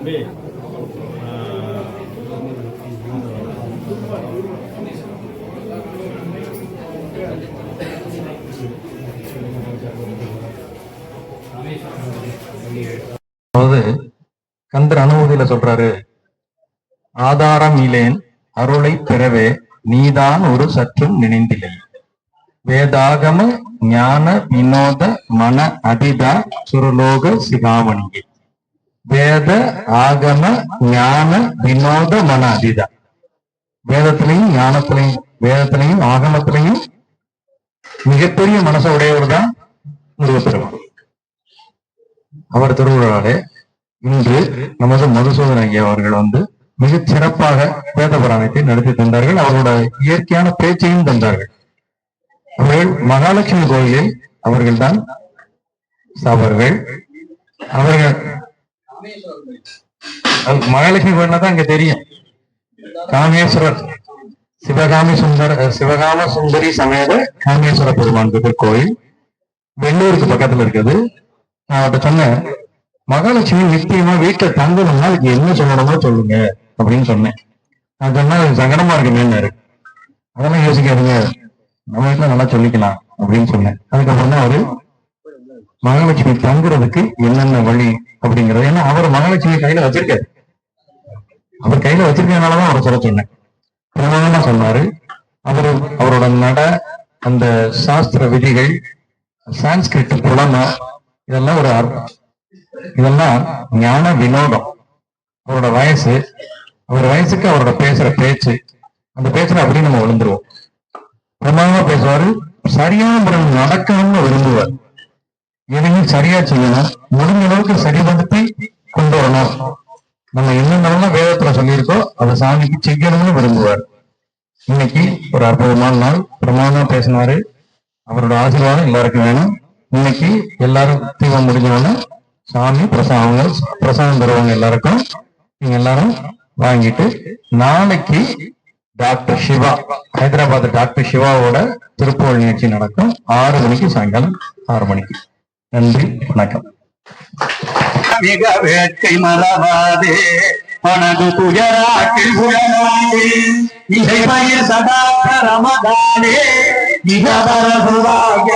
Amém. அதாவது கந்தர் அனுமதியில சொல்றாரு ஆதாரம் இலேன் அருளை பெறவே நீதான் ஒரு சற்றும் நினைந்திலை. வேதாகம ஞான வினோத மன அதிதா சுரலோக சிகாமணியே வேத ஆகம ஞான வினோத மன அதிதா. வேதத்திலையும் ஞானத்திலையும் வேதத்திலையும் ஆகமத்திலையும் மிகப்பெரிய மனசை உடையவர் தான் அவர் திருவிழாவிலே இன்று நமது மதுசூதன அவர்கள் வந்து மிகச் சிறப்பாக வேத புராணத்தை நடத்தி தந்தார்கள். அவரோட இயற்கையான பேச்சையும் தந்தார்கள். அவர்கள் மகாலட்சுமி கோயிலில் அவர்கள்தான் சாபர்கள். அவர்கள் அது மகாலட்சுமி கோயில்னா தான் அங்க தெரியும். காமேஸ்வரர் சிவகாமி சுந்தர சிவகாம சுந்தரி சமேத காமேஸ்வர பெருமான் கோயில். வெள்ளூருக்கு பக்கத்துல இருக்குது. நான் அவர்கிட்ட சொன்னேன் மகாலட்சுமி நிச்சயமா வீட்டுல தங்கணும்னா அதுக்கு என்ன சொல்லணுமோ சொல்லுங்க அப்படின்னு சொன்னேன். நான் சொன்னா அது சங்கடமா இருக்குமேன்னாரு. அதெல்லாம் யோசிக்காதீங்க. நம்ம வீட்டுல நல்லா சொல்லிக்கலாம் அப்படின்னு சொன்னேன். அதுக்கப்புறம் தான் அவரு மகாலட்சுமி தங்குறதுக்கு என்னென்ன வழி? அப்படிங்கறது ஏன்னா அவர் மகாலட்சுமி கையில வச்சிருக்காரு. அவர் கையில வச்சிருக்கனாலதான் அவரை சொல்ல சொன்னேன். பிரமாதமா சொன்னாரு அவரு அவரோட நட அந்த சாஸ்திர விதிகள் சான்ஸ்கிரிட் புலமை இதெல்லாம் ஒரு அற்ப- இதெல்லாம் ஞான வினோதம். அவரோட வயசு அவர் வயசுக்கு அவரோட பேசுற பேச்சு அந்த பேச்சுல அப்படியே நம்ம விழுந்துருவோம். பிரமாதமா பேசுவாரு சரியான முறையில் நடக்கணும்னு விரும்புவார். எதையும் சரியா செய்யணும் முடிஞ்ச அளவுக்கு சரிபடுத்தி கொண்டு வரணும். நம்ம என்னென்னலாம் வேதத்துல சொல்லியிருக்கோ அதை சாமிக்கு செய்யணும்னு விரும்புவார். இன்னைக்கு ஒரு அற்புதமான நாள் பிரமாதமா பேசினாரு அவரோட ஆசீர்வாதம் எல்லாருக்கும் வேணும். இன்னைக்கு எல்லாரும் தீபம் முடிஞ்சவொடனே சாமி பிரசாதம் பிரசாதம் தருவாங்க எல்லாருக்கும். நீங்க எல்லாரும் வாங்கிட்டு நாளைக்கு டாக்டர் சிவா ஹைதராபாத் டாக்டர் சிவாவோட திருப்பூர் நிகழ்ச்சி நடக்கும். ஆறு மணிக்கு சாயங்காலம் ஆறு மணிக்கு. நன்றி வணக்கம். மிக வேட்கை மறவாதே மனது துயராற்றில் உழலாதே இசை பயிர் சதா ரமதானே மிக வரசுவாக